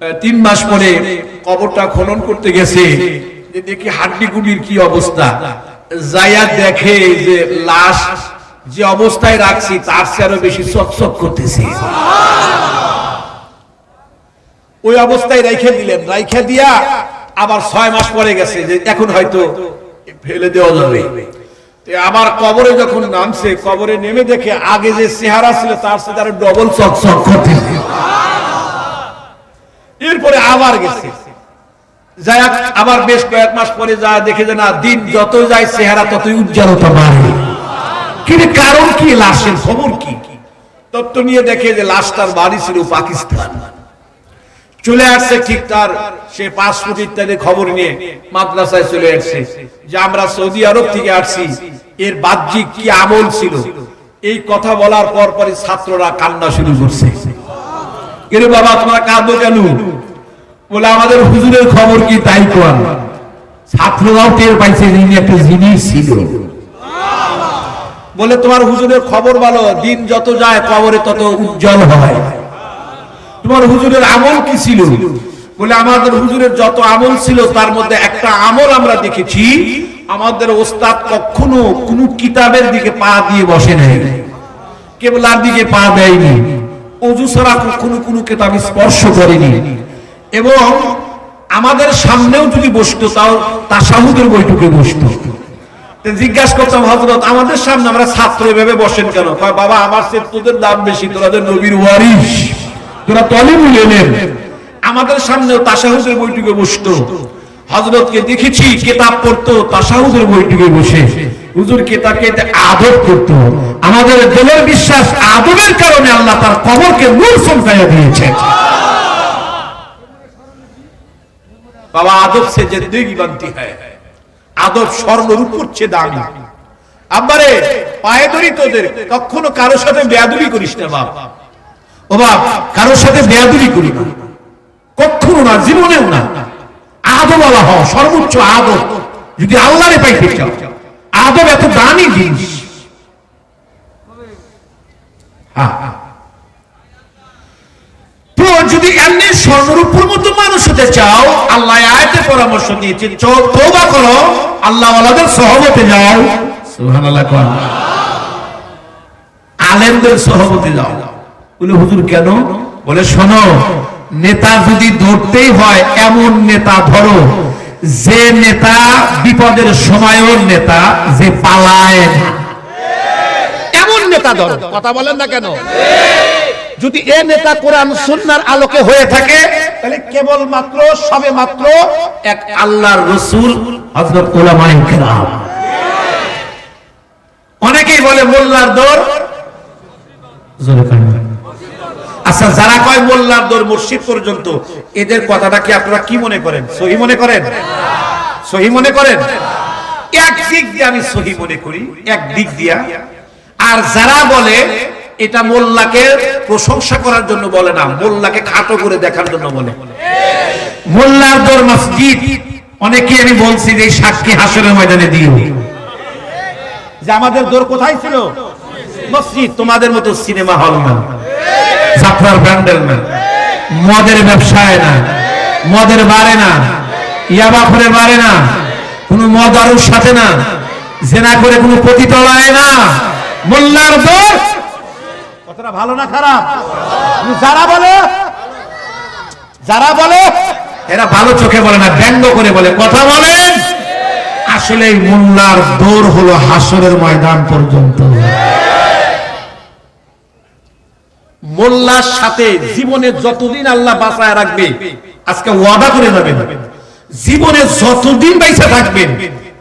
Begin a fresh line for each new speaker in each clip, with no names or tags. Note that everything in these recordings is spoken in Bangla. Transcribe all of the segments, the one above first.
তিন মাস পরে কবরটা খনন করতে গেছে। যে দেখি হাড্ডি গুডির কি অবস্থা। যাইয়া দেখে যে লাশ যে অবস্থায় রাখছি, তার চেয়ে আরও বেশি চকচক করতেছে। ওই অবস্থায় রাইখে দিলেন। রাইখে দিয়া আবার ছয় মাস পরে গেছে যে এখন হয়তো ফেলে দেওয়া যাবে। আবার কবরে যখন নামছে, কবরে নেমে দেখে আগে যে চেহারা ছিল, তার সাথে আরও ডবল চকচক করতেছে। এরপরে আবার গেছে। যাই আবার বেশ কয়েক মাস পরে যা দেখে যে না, দিন যত যায়, চেহারা ততই উজ্জ্বলতা বাড়ে। কিন্তু কারণ কি, লাশের খবর কি? তত্ত্ব নিয়ে দেখে যে লাশটার বাড়ি ছিল পাকিস্তান। চলে আসছে ঠিক তার সে পাসপোর্ট ইত্যাদি খবর নিয়ে মাদ্রাসায় চলে আসছে। যে আমরা সৌদি আরব থেকে আসছি, এর বাহ্যিক কি আমল ছিল? এই কথা বলার পর পরে ছাত্ররা কান্না শুরু করছে। এরে বাবা, তোমরা কাঁদো কেন? বলে, আমাদের হুজুরের খবর কি? তাই কোন ছাত্ররাও টের পাইছে একটা জিনিস ছিল। বলে, তোমার হুজুরের খবর ভালো, দিন যত যায়, কবরে তত উজ্জ্বল হয়। তোমার হুজুরের আমল কি ছিল? বলে, আমাদের হুজুরের যত আমল ছিল, তার মধ্যে একটা আমল আমরা দেখেছি, আমাদের ওস্তাদ কখনো কোনো কিতাবের দিকে পা দিয়ে বসে নাই। কেবলার দিকে পা দেয়নি। অজু ছাড়া কখনো কোনো কিতাব স্পর্শ করেনি। এবং আমাদের সামনেও যদি তাও তাসাহুদের বৈঠকে জিজ্ঞাসা করতাম হজরত আমাদের সামনে আমরা ছাত্র এভাবে বসেন কেন? বাবা, আমার সে তোদের দাম বেশি তোরাদের নবীর ওয়ারিস তোরা তলে মিলে নেন। আমাদের সামনেও তাসাহুদের বৈঠকে বসতো। হজরতকে দেখেছি, কেতাব পড়তো, তাসাহুদের বৈঠকে বসে। হুজুর কেতাবকে আদব করতো আমাদের দিলের বিশ্বাস কারণে আল্লাহ তার কবরকে দিয়েছেন। বাবা, আদব সে বানতি হয়। আদব চেয়ে দামি। আব্বারে, পায়ে ধরি তোদের, কখনো কারোর সাথে বেয়াদুবি করিস না, বাপ। ও বাপ, কারোর সাথে বেয়াদুবি করি না। কখনো না, জীবনেও না। আদব বলা হ সর্বোচ্চ আদব। যদি আল্লাহরে পাইতে চাও। আদব এত দামি জিনিস। যদি এমনি স্বর্ণরূপর মতো মানুষ হতে চাও, আল্লাহ পরামর্শ দিয়েছে চো- তওবা করো, আল্লাহ ওয়ালাদের সহবতে যাও। আলেমদের সহবতে যাও। বলে, হুজুর, কেন? বলে, শোনো, নেতা যদি ধরতেই হয়, এমন নেতা ধরো যে নেতা বিপদের সময়ও নেতা, যে পালায় এমন নেতা ধরো কথা বলেন না কেন? যদি এ নেতা কোরআন সুন্নার আলোকে হয়ে থাকে, তাহলে কেবল মাত্র সবে মাত্র এক আল্লাহর রসুল হযরত উলামায়ে কেরাম। অনেকেই বলে মোল্লার দৌড় জোরে। আচ্ছা যারা কয় মোল্লার দৌড় মসজিদ পর্যন্ত, এদের কথাটা কি আপনারা কি মনে করেন? সহি মনে করেন? সহি মনে করেন? এক দিক দিয়ে আমি সহি মনে করি, এক দিক দিয়া। আর যারা বলে এটা মোল্লাকে প্রশংসা করার জন্য বলে না, মোল্লাকে খাটো করে দেখার জন্য বলে। মোল্লার দর মসজিদ, অনেকে আমি বলছি যে সাক্ষী হাসরের ময়দানে দিও। যে আমাদের দোর কোথায় ছিল? মসজিদ, তোমাদের মতো সিনেমা হল না। জাফরার ব্যান্ডেল না মদের ব্যবসায় না মদের বারে না ইয়াবা করে বারে না কোনো মদ আরুর সাথে না জেনা করে কোনো পতিতলায় না। মোল্লার দোর কথাটা ভালো না খারাপ? যারা বলে যারা বলে এরা ভালো চোখে বলে না ব্যঙ্গ করে বলে। কথা বলেন। আসলে এই মোল্লার দৌড় হলো হাসরের ময়দান পর্যন্ত। মোল্লার সাথে জীবনে যতদিন আল্লাহ বাঁচায় রাখবে, আজকে ওয়াদা করে যাবেন। জীবনে যতদিন বাইসা থাকবেন,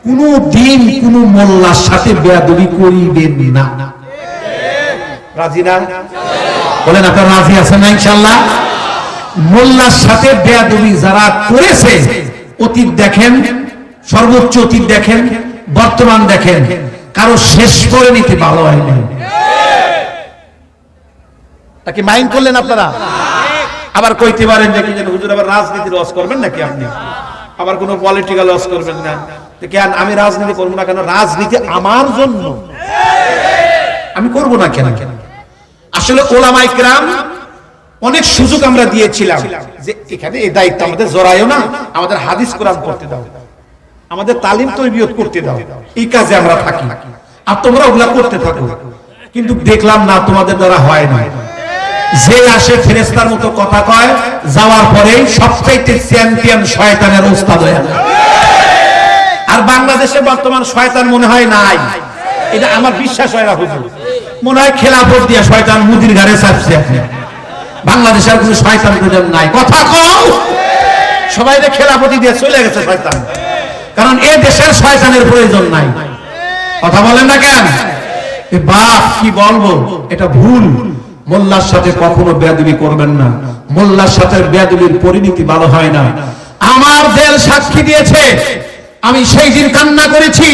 কোন দিন কোন মোল্লার সাথে বেয়াদবি করিবেন না। রাজি না? বলেন, আপনার রাজি আছেন না মোল্লার সাথে যারা করেছে, অতীত দেখেন, সর্বোচ্চ অতীত দেখেন, বর্তমান দেখেন, কারও শেষ করে নিতে ভালো হয়নি তাকে মাইন্ড করলেন আপনারা? আবার কইতে পারেন যে যেন হুজুর, আবার রাজনীতি লস করবেন নাকি আপনি? আবার কোনো পলিটিক্যাল লস করবেন না। কেন? আমি রাজনীতি করব না কেন? রাজনীতি আমার জন্য। আমি করব না কেন? কেন আসলে ওলামাই ক্রাম অনেক সুযোগ আমরা দিয়েছিলাম যে, এখানে এই দায়িত্ব আমাদের জড়াইও না। আমাদের হাদিস কোরআন করতে দাও। আমাদের তালিম তৈরিয়ত করতে দাও। এই কাজে আমরা থাকি। আর তোমরা ওগুলা করতে থাকো। কিন্তু দেখলাম না, তোমাদের দ্বারা হয় না। যে আসে ফেরেস্তার মতো কথা কয়, যাওয়ার পরে সবচাইতে চ্যাম্পিয়ন শয়তানের ওস্তাদ হয়ে আর বাংলাদেশে বর্তমান শয়তান মনে হয় নাই। এটা আমার বিশ্বাস হয় না, হুজুর। মনে হয় খেলাফত দিয়া শয়তান মুদির ঘরে চাপছে আপনি। বাংলাদেশে আর কোনো শয়তান প্রয়োজন নাই। কথা কও। সবাই খেলাপতি দিয়ে চলে গেছে শয়তান। কারণ এ দেশের শয়তানের প্রয়োজন নাই। কথা বলেন না কেন? বাপ, কি বলব? এটা ভুল। মোল্লার সাথে কখনো বেয়াদবি করবেন না। মোল্লার সাথে বেয়াদবির পরিণতি ভালো হয় না। আমার দেল সাক্ষী দিয়েছে, আমি সেই দিন কান্না করেছি,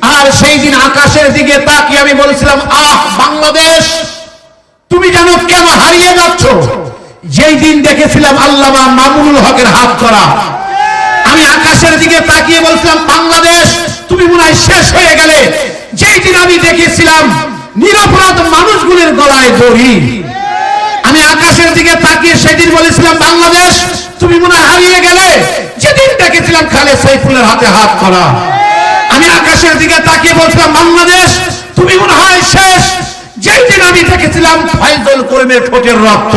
আর সেই দিন আকাশের দিকে তাকিয়ে আমি বলেছিলাম, আহ, বাংলাদেশ, তুমি যেন কেন হারিয়ে যাচ্ছ? যেই দিন দেখেছিলাম আল্লামা মামুনুল হকের হাত ধরা। আমি আকাশের দিকে তাকিয়ে বলছিলাম, বাংলাদেশ, তুমি মনে হয় শেষ হয়ে গেলে। যেই দিন আমি দেখেছিলাম নিরপরাধ মানুষগুলির গলায় দড়ি। আমি আকাশের দিকে তাকিয়ে সেদিন বলেছিলাম, বাংলাদেশ, তুমি মনে হারিয়ে গেলে। যেদিন দেখেছিলাম খালে সাইফুলের হাতে হাত করা আমি আকাশের দিকে তাকিয়ে বলছিলাম, বাংলাদেশ, তুমি মনে হয় শেষ। যেই দিন আমি দেখেছিলাম ফাইজল করিমের ঠোঁটের রক্ত।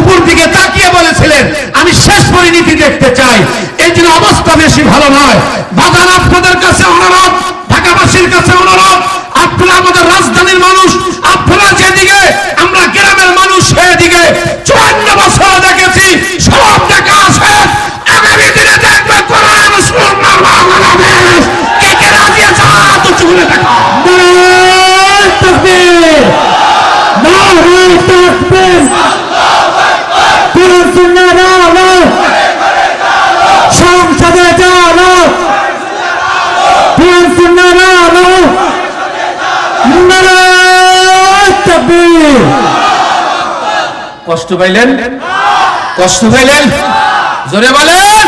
উপর দিকে তাকিয়ে বলেছিলেন, আমি শেষ পরিণতি দেখতে চাই। এই জন্য অবস্থা বেশি ভালো নয়। বাজার আপনাদের কাছে অনুরোধ, ঢাকাবাসীর কাছে অনুরোধ আপনারা আমাদের রাজধানীর মানুষ, আপনারা যেদিকে, আমরা গ্রামের মানুষ সেদিকে। চুয়ান্ন বছর দেখেছি, সব দেখা আছে। আগামী দিনে দেখবে কোরআন সুন্নাহ কে কে রাজি আছে হাত উঁচু করে
কোরআন সুন্নাহর আলো সংসদে জানো কোরআন সুন্নাহর আলো নারায়ণ তাকবীর
কষ্ট পাইলেন? কষ্ট পাইলেন? জোরে বলেন।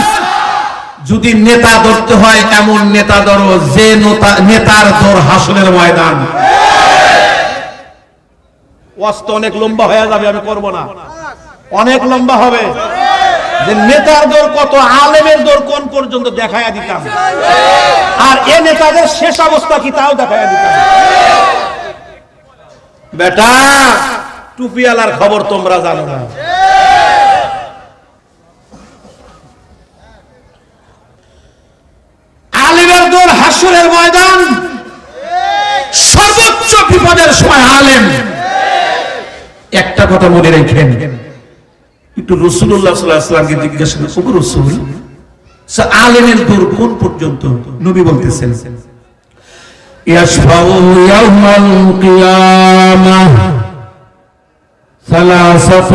যদি নেতা ধরতে হয়, এমন নেতা ধরো যে নেতার দর হাসনের ময়দান। অনেক লম্বা হয়ে যাবে, আমি করব না। অনেক লম্বা হবে। যে নেতার দর কত, আলেমের দর কোন পর্যন্ত দেখায়া দিতাম? আর এ নেতাদের শেষ অবস্থা কি, তাও দেখায়া দিতাম। বেটা খবর তোমরা জানো না। আলেমের হাসুরের ময়দান। সর্বোচ্চ বিপদের সময় আলেম। একটা কথা মনে রেখেন, একটু রসুল্লাহ জিজ্ঞাসা রসুল আলেমের দৌড় কোন পর্যন্ত? নবী বলতেছেন
يشفع يوم القيامة ثلاثة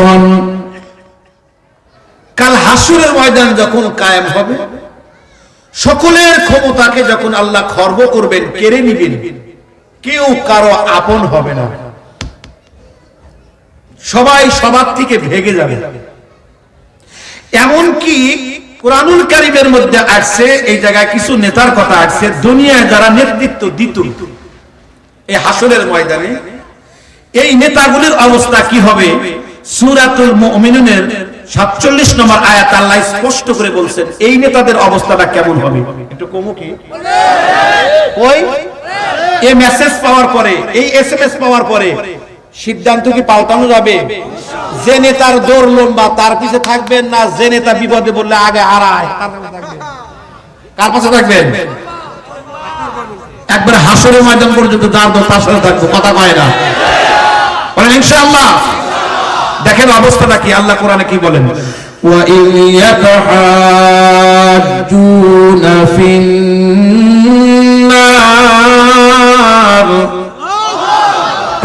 কাল হাসুরের ময়দান যখন কায়েম হবে সকলের ক্ষমতাকে যখন আল্লাহ খর্ব করবেন কেড়ে নিবেন কেউ কারো আপন হবে না সবাই সবার থেকে ভেগে যাবে এমনকি কোরআনুল কারিমের মধ্যে আসছে, এই জায়গায় কিছু নেতার কথা আসছে, দুনিয়ায় যারা নেতৃত্ব দিত, এই হাসরের ময়দানে, এই নেতাগুলির অবস্থা কি হবে? সুরাতুল মুমিনুনের 47 নম্বর আয়াত আল্লাহ স্পষ্ট করে বলছেন, এই নেতাদের অবস্থাটা কেমন হবে? একটু কমু কি? কই? এই মেসেজ পাওয়ার পরে, এই এসএমএস পাওয়ার পরে সিদ্ধান্ত কি পাল্টানো যাবে? যে নেতার দৌড় লম্বা, তার পিছে থাকবেন না? যে নেতা বিপদে বললে আগে হারায় কার পাশে থাকবেন? একবার হাসরের ময়দান পর্যন্ত তার দল তার সাথে থাকব, কথা কয় না। দেখেন অবস্থাটা কি, আল্লাহ কোরআনে কি বলেন?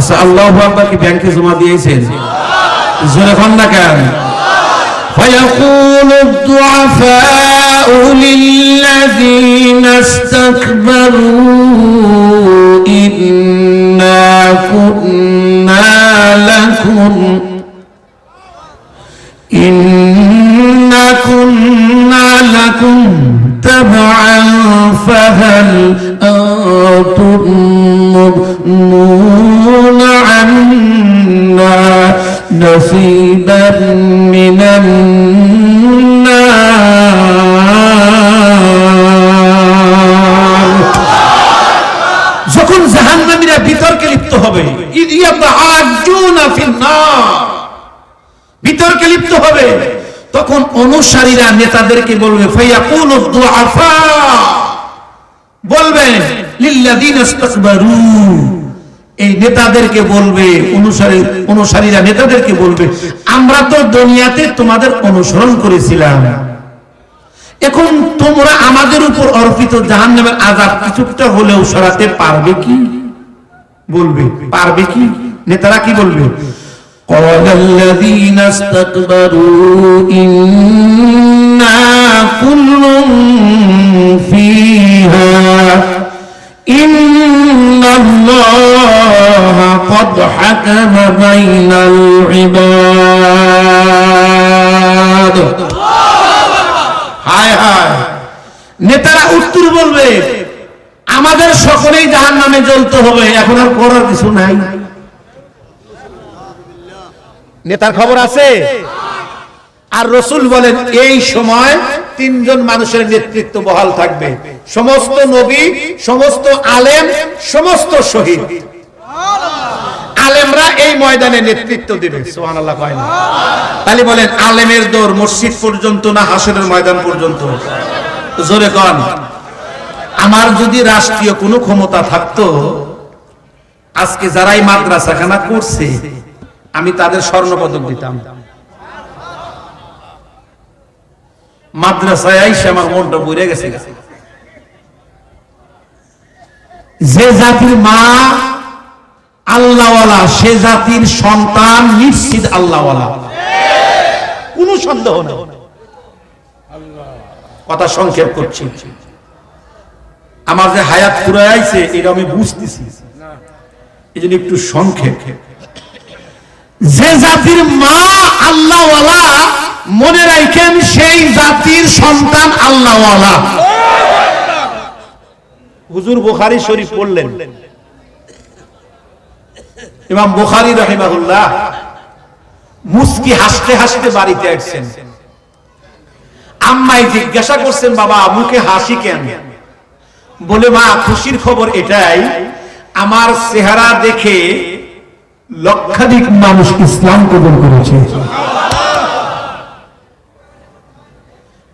আচ্ছা আল্লাহ আকবার কি ব্যাংকে জমা দিয়েছেন জোরে কন না কেন
فيقول الضعفاء للذين استكبروا إنا كنا لكم إنا كنا لكم تبعا فهل أنتم مغنون عنا نصيبا من النار؟
অনুসারীরা নেতাদেরকে বলবে বলবেন এই নেতাদেরকে বলবে, অনুসারী, অনুসারীরা নেতাদেরকে বলবে, আমরা তো দুনিয়াতে তোমাদের অনুসরণ করেছিলাম। এখন তোমরা আমাদের উপর অর্পিত জাহান্নামের আযাব কিছুটা হলেও সরাতে পারবে কি? বলবে, পারবে কি? নেতারা কি বলবে?
قال الذين استكبروا إنا كل فيها إن الله قد حكم بين العباد
হায় হায় নেতারা উত্তর বলবে আমাদের সকলেই জাহান নামে জ্বলতে হবে এখন আর করার কিছু নাই নেতার খবর আছে? আর রসুল বলেন, এই সময় তিনজন মানুষের নেতৃত্ব বহাল থাকবে। সমস্ত নবী, সমস্ত আলেম, সমস্ত শহীদ। আলেমরা এই ময়দানে নেতৃত্ব দেবে। সুবহানাল্লাহ কয় না? তাহলে বলেন, আলেমের দৌড় মসজিদ পর্যন্ত না হাসনের ময়দান পর্যন্ত? জোরে কন। আমার যদি রাষ্ট্রীয় কোনো ক্ষমতা থাকতো, আজকে যারাই মাদ্রাসাখানা করছে আমি তাদের স্বর্ণপদক দিতাম। মাদ্রাসায় আইসে আমার মনটা বইরে গেছে যে জাতির মা আল্লাহওয়ালা, সে জাতির সন্তান নিশ্চিত আল্লাহওয়ালা। কোনো সন্দেহ নেই। কথা সংক্ষেপ করছি। আমার যে হায়াত পুরো আইছে, এটা আমি বুঝতেছি। এই জন্য একটু সংক্ষেপ। যে জাতির মা আল্লাহওয়ালা মনে রাখেন সেই জাতির সন্তান আল্লাহওয়ালা। হুজুর বুখারি শরীফ পড়লেন। ইমাম বুখারি রহিমাহুল্লাহ মুস্কি হাসতে হাসতে বাড়িতে আসছেন। আম্মাই জিজ্ঞাসা করছেন বাবা মুখে হাসি কেন? বলে মা খুশির খবর এটাই আমার চেহারা দেখে লক্ষাধিক মানুষ ইসলাম কবুল করেছে।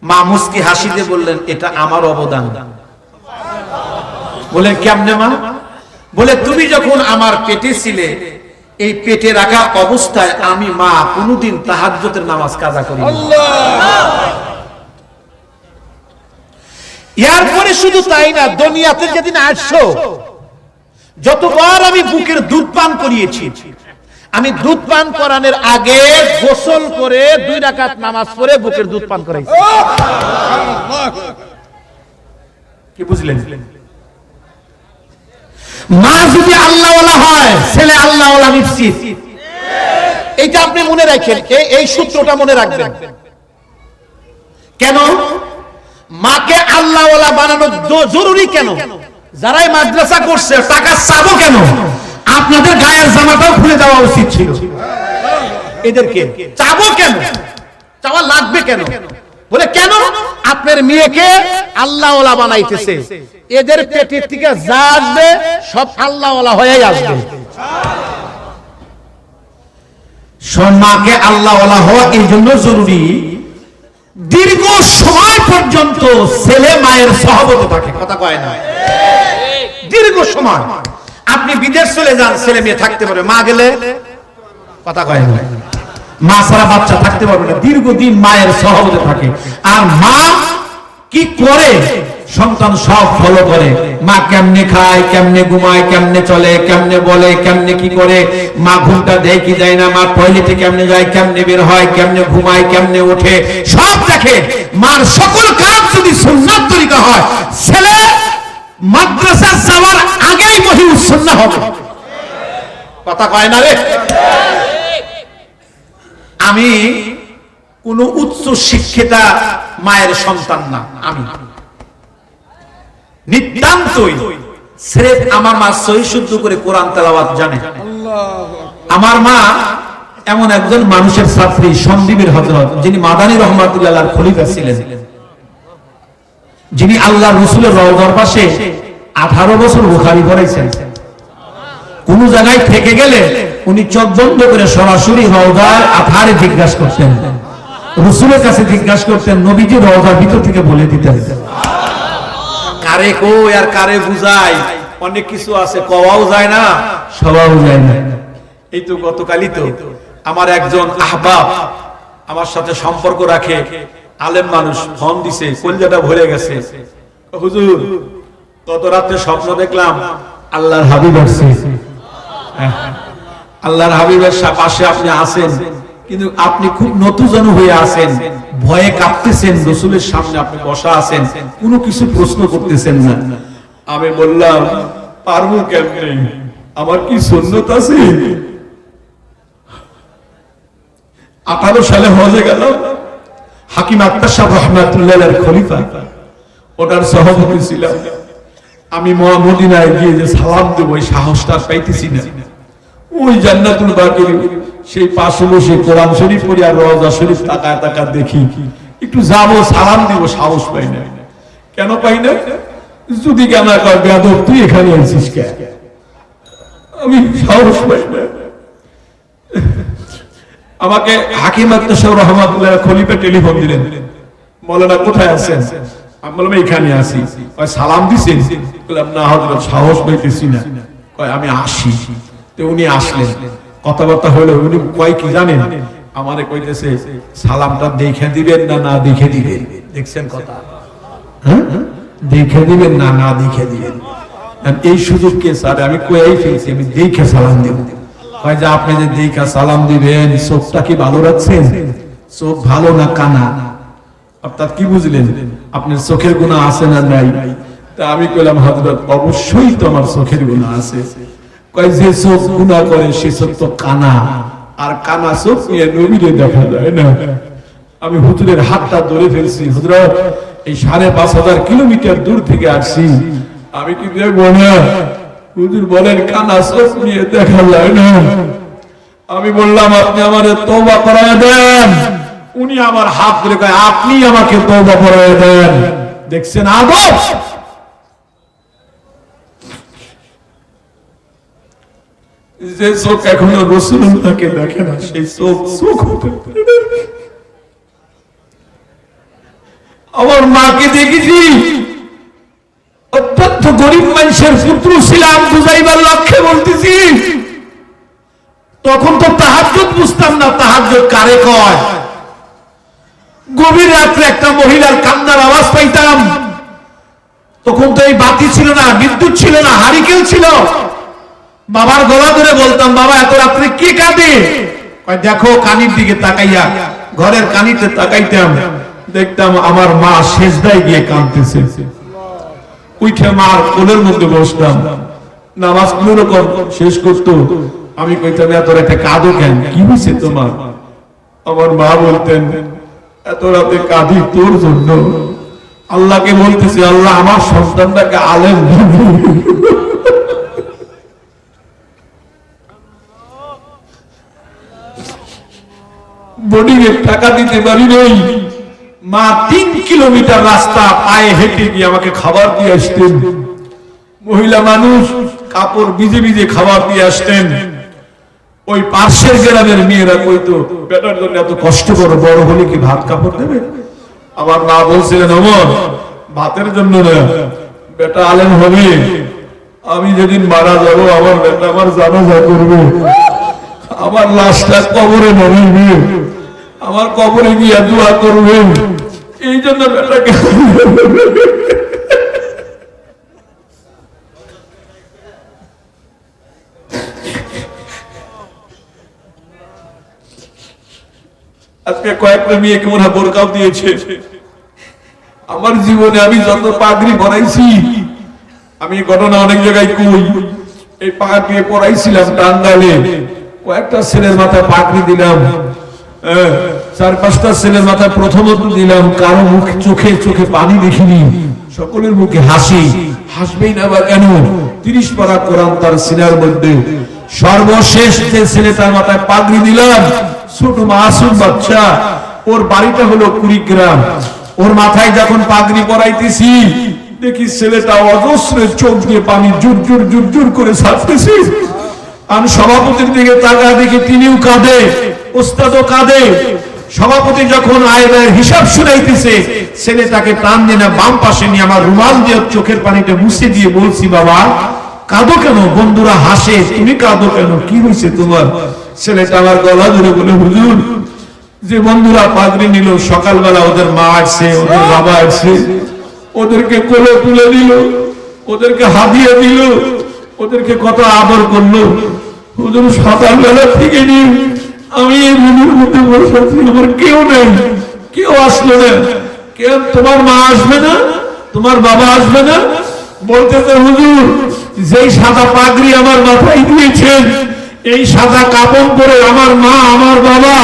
মা মুস্কি হাসিতে বললেন এটা আমার অবদান। বলে কেমনে মা? বলে তুমি যখন আমার পেটে ছিলে এই পেটে রাখা অবস্থায় আমি মা কোনোদিন তাহাজ্জুদের নামাজ কাজা করি এরপরে শুধু তাই না দুনিয়াতে যেদিন আসছো যতবার আমি বুকের দুধ পান করিয়েছি আমি দুধ পান করানোর আগে গোসল করে দুই রাকাত নামাজ পড়ে বুকের দুধ পান করাইছি। কি বুঝলেন? মা যদি আল্লাহওয়ালা হয় ছেলে আল্লাহওয়ালা নিশ্চিত। এইটা আপনি মনে রাখেন এই- সূত্রটা মনে রাখবেন। কেন? মাকে আল্লাহওয়ালা বানানো জরুরি কেন? যারাই মাদ্রাসা করছে, টাকা চাবো কেন? আপনাদের গায়ের জামাটাও খুলে দেওয়া উচিত ছিল। এদেরকে চাবো কেন? চাওয়া লাগবে কেন? বলে, কেন? আপনার মেয়েকে আল্লাহওয়ালা বানাইতেছে। এদের পেটের থেকে যা আসবে, সব আল্লাহওয়ালা হয়ে আসবে। মাকে আল্লাহওয়ালা হওয়া এই জন্য জরুরি। দীর্ঘ সময় পর্যন্ত ছেলে মায়ের সহবতে থাকে, কথা কয় না। দীর্ঘ সময়। আপনি বিদেশ চলে যান, ছেলে মেয়ে থাকতে পারে মা গেলে? কথা কয় মা ছাড়া বাচ্চা থাকতে পারবে না। দীর্ঘদিন মায়ের সহবতে থাকে। আর মা কি করে? সন্তান সব ফলো করে। মা কেমনে খায়, কেমনে ঘুমায়, কেমনে চলে, কেমনে বলে, কেমনে কি করে? মা ঘুমটা দেয় কি দেয় না? মা টয়লেটে কেমনে যায়, কেমনে বের হয়, কেমনে ঘুমায়, কেমনে ওঠে? সব দেখে মার সকল কাজ যদি সুন্নাত তরিকা হয়, ছেলে মাদ্রাসা যাওয়ার আগেই মহিউ সুন্নাহ হবে। কথা কয় না রে? আমি কোন উচ্চ শিক্ষিতা মায়ের সন্তান না, আমি। নিতান্তই স্রেফ আমার মা সহি শুদ্ধ করে কোরআন তেলাওয়াত জানে। আমার মা
এমন একজন মানুষের ছাত্রী, সন্দীপের হজরত, যিনি মাদানী রহমাতুল্লাহ খলিফা ছিলেন। যিনি আল্লাহ রসুলের রওজার পাশে আঠারো বছর বুখারি পড়াইছেন। কোন জায়গায় থেকে গেলে উনি চোখ বন্ধ করে সরাসরি রওজার আধারে জিজ্ঞাসা করতেন। রসুলের কাছে জিজ্ঞাসা করতেন, নবীজি রওজার ভিতর থেকে বলে দিতেন।
কারে কো আর কারে বুঝাই? অনেক কিছু আছে, কওয়াও যায় না
সবাও যায় না।
এই তো গতকালই তো আমার একজন আহবাব আমার সাথে সম্পর্ক রাখে। আলেম মানুষ, ফোন দিছে, কলজাটা ভরে গেছে। হুজুর গত রাত্রে স্বপ্ন দেখলাম,
আল্লাহর হাবিব আসছে।
আল্লাহর হাবিবের পাশে আপনি আছেন,
কিন্তু আপনি খুব নতুজন হয়ে আছেন, ভয়ে কাঁপতেছেন, রসুলের সামনে আপনি বসা আছেন, কোনো কিছু প্রশ্ন করতেছেন না।
আমি বললাম, পারব কেমনে? আমার কি সুন্নত আছে?
আঠারো সালে হজে গেল হাকিম আক্তার সাহেব রহমাতুল্লাহ খলিফা। ওটার সভাপতি ছিলাম। আমি মহা মদিনায় গিয়ে যে সালাম দেবো ওই সাহসটা পাইতেছি না। ওই জান্নাতুল বাকির সেই পাশে বসে কোরআন শরীফ পড়ি আর রওজা শরীফ তাকায় তাকায় দেখি, একটু যাব, সালাম দিব, সাহস পাই না। কেন পাই না? যদি কেন বেদব তুই এখানে আছিস কে? আমি সাহস পাই না। আমাকে হাকিম আক্তার রহমাতুল্লাহ খলিফা টেলিফোন দিলেন। মৌলানা কোথায় আছেন? আমি বললাম এখানে আছি। কয়, সালাম দিছেন? বললাম, না হযরত সাহস পাইতেছি না। কয়, আমি আসি। তো উনি আসলেন। কথাবার্তা হলো উনি কয় কি জানেন? আমারে কইতেছে, সালামটা দেখে দিবেন না না দেখে দিবেন? দেখছেন কথা? হ্যাঁ? দেখে দিবেন না না দেখে দিবেন? এই সুযোগ কে স্যার? আমি কয়েই ফেলছি, আমি দেখে সালাম দেব। কয় যে আপনি যে দেখা সালাম দিবেন, চোখটা কি ভালো রাখছেন? চোখ ভালো না কানা? অর্থাৎ কি বুঝলেন? আপনার চোখের গুণা আছে না নাই? তা আমি কইলাম, হযরত, অবশ্যই তো আমার চোখের গুণা আছে। কয়, যে চোখ গুণা করে সে চোখ তো কানা। আর কানা চোখ নিয়ে নবীরে দেখা যায় না। আমি হুজুরের হাতটা ধরে ফেলছি হুজুর এই সাড়ে পাঁচ হাজার কিলোমিটার দূর থেকে আসছি। আমি কি দেখব না? হুজুর বলেন, কানা চোখ নিয়ে দেখা যায় না। আমি বললাম, আপনি আমার তওবা করায় দেন। উনি আমার হাত ধরে কয়, আপনি আমাকে তওবা করায় দেন। দেখছেন আদব? যে চোখ এখনও রসুল্লাহকে দেখে না, সেই চোখ চোখ। আমার মাকে দেখেছি অত্যন্ত গরিব মানুষের পুত্র ছিলাম, বুঝাইবার লক্ষ্যে বলতেছি। তখন তো তাহাজ্জুদ বুঝতাম না, তাহাজ্জুদ কারে কয়? গভীর রাত্রে একটা মহিলার কান্নার আওয়াজ পাইতাম। তখন তো এই বাতি ছিল না, বিদ্যুৎ ছিল না, হারিকেল ছিল। বাবার গলা ধরে বলতাম, বাবা, এত রাত্রে কে কাঁদে? দেখো, কানির দিকে তাকাইয়া, ঘরের কানিতে তাকাইতাম, দেখতাম আমার মা শেষদায় গিয়ে কাঁদতেছে। উঠে মার, কোলের মধ্যে বসতাম। নামাজ কোন রকম শেষ করতো। আমি কইতাম এত রাতে কাঁদো কেন? কি হয়েছে তোমার? আমার মা বলতেন এত রাতে কাঁদি তোর জন্য। আল্লাহকে বলতেছি, আল্লাহ, আমার সন্তানটাকে আলেম। বোর্ডিংয়ে টাকা দিতে পারি নাই। মা, তিন কিলোমিটার রাস্তা পায়ে হেঁটে গিয়ে আমাকে খাবার দিয়ে আসতেন। মহিলা মানুষ, কাপড় ভিজে ভিজে খাবার দিয়ে আসতেন। ওই পার্শ্বের গ্রামের মেয়েরা কইতো, বেটার জন্য এত কষ্ট করো, বড় হলে কি ভাত কাপড় দেবে? আমার মা বলছিলেন, অমর, ভাতের জন্য বেটা আলেম হবে। আমি যেদিন মারা যাব, আমার বেটা আমার জানাজা করবে। আমার লাশটা কবরে নামিয়ে আমার কবরে গিয়া দোয়া করবে এই জন্য আজকে কয়েকটা মেয়েকে হয় বোরকাও দিয়েছে। আমার জীবনে আমি যত পাগড়ি পরাইছি আমি ঘটনা অনেক জায়গায় কই। এই পাগড়ি পরাইছিলাম টাঙ্গালে কয়েকটা ছেলের মাথায় পাগড়ি দিলাম। হ্যাঁ, চার পাঁচটা ছেলের মাথায় প্রথমত দিলাম, কারও মুখ, চোখে চোখে পানি দেখিনি। সকলের মুখে হাসি। হাসবেই না বা কেন? তিরিশ পারা কোরআন তার সিনার মধ্যে। সর্বশেষ যে ছেলেটার মাথায় পাগড়ি দিলাম, ছোট মাসুম বাচ্চা, ওর বাড়িটা হলো কুড়িগ্রাম। ওর মাথায় যখন পাগড়ি পরাইতেছি, দেখি ছেলেটা অজস্রের চোখ দিয়ে পানি জুর জুর জুর জুর করে ছাড়তেছি। আমি সভাপতির দিকে তাকা দেখি তিনিও কাঁদে, ওস্তাদও কাঁদে। সভাপতি যখন আয়নের হিসাব শুনাইতেছে ছেলেটাকে টান দিয়ে না, বাম পাশে নিয়ে আমার রুমাল দিয়ে চোখের পানিটা মুছে দিয়ে বলছি, বাবা, কাঁদো কেন? বন্ধুরা হাসে, তুমি কাঁদো কেন? কি হয়েছে তোমার? ছেলেটা আমার গলা ধরে বলে, হুজুর, যে বন্ধুরা পাগড়ি নিল, সকালবেলা ওদের মা আসছে, ওদের বাবা আসছে, ওদেরকে কোলে তুলে দিল, ওদেরকে হাতিয়ে দিল, ওদেরকে কত আদর করল, হুজুর সকালবেলা থেকে নিয়ে আমি এই রুমের মধ্যে বসে আছি আমার কেউ নেই, কেউ আসলো না। কেউ তোমার মা আসবে না, তোমার বাবা আসবে না। বলতেছে, হুজুর, যেই সাদা পাগড়ি আমার মাথায় দিয়েছেন, এই সাদা কাপড় পরে আমার মা, আমার বাবা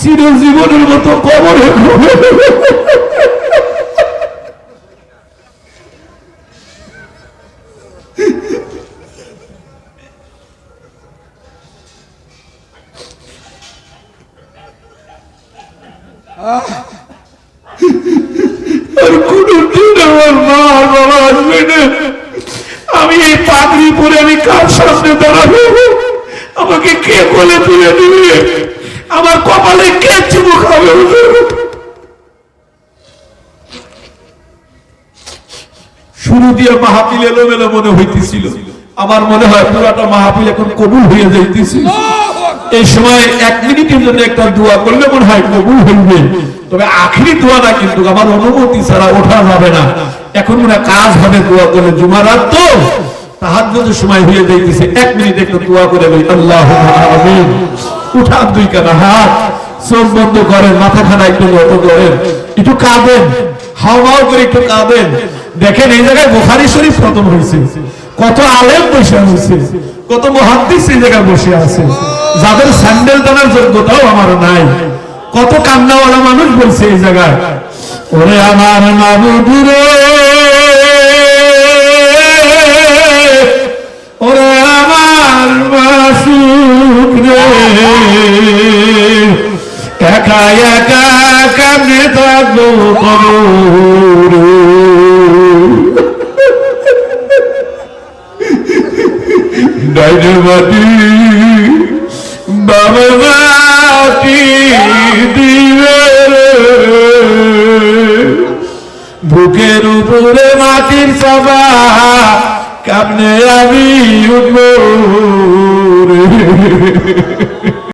চিরজীবনের মতো কবরে ঘুমে। আর কোনদিন আমার মা আর বাবা আসবে না আমি এই পাগড়ি পরে আমি সামনে দাঁড়াবো আমাকে কে কোলে তুলে দিবে আমার কপালে কে চুমু খাবে? শুরু দিয়ে মাহাপিল এলোমেলো মনে হইতেছিল। আমার মনে হয় পুরাটা মাহাপিল এখন কবুল হয়ে যাইতেছিল এই সময় এক মিনিটের জন্য একটা দোয়া করলে মনে হয় কবুল হইবে। তবে আখিরি দোয়াটা কিন্তু আমার অনুমতি ছাড়া ওঠা যাবে না। এখন মনে কাজ হবে দোয়া করে জুমারাত তো। তাহাজ্জুদের সময় হয়ে যাইতেছে। মিনিট একটু দোয়া করে বলি আমিন। দুই কানা হাত। চোখ বন্ধ মাথা খানা একটু নত করেন। একটু কাঁদেন। করে একটু কাঁদেন। দেখেন এই জায়গায় শরীফ হয়েছে কত আলেম বসে হয়েছে কত মহাদ্দিস এই জায়গায় বসে আছে। যাদের স্যান্ডেল টানার যোগ্যতাও আমার নাই। কত কান্নাওয়ালা মানুষ বলছে এই জায়গায়। ওরে আমার কবরে ডাইনে মাটি বাবা মাটি দিবে বুকের উপরে মাটির চাপা কামনে আমি উঠবো।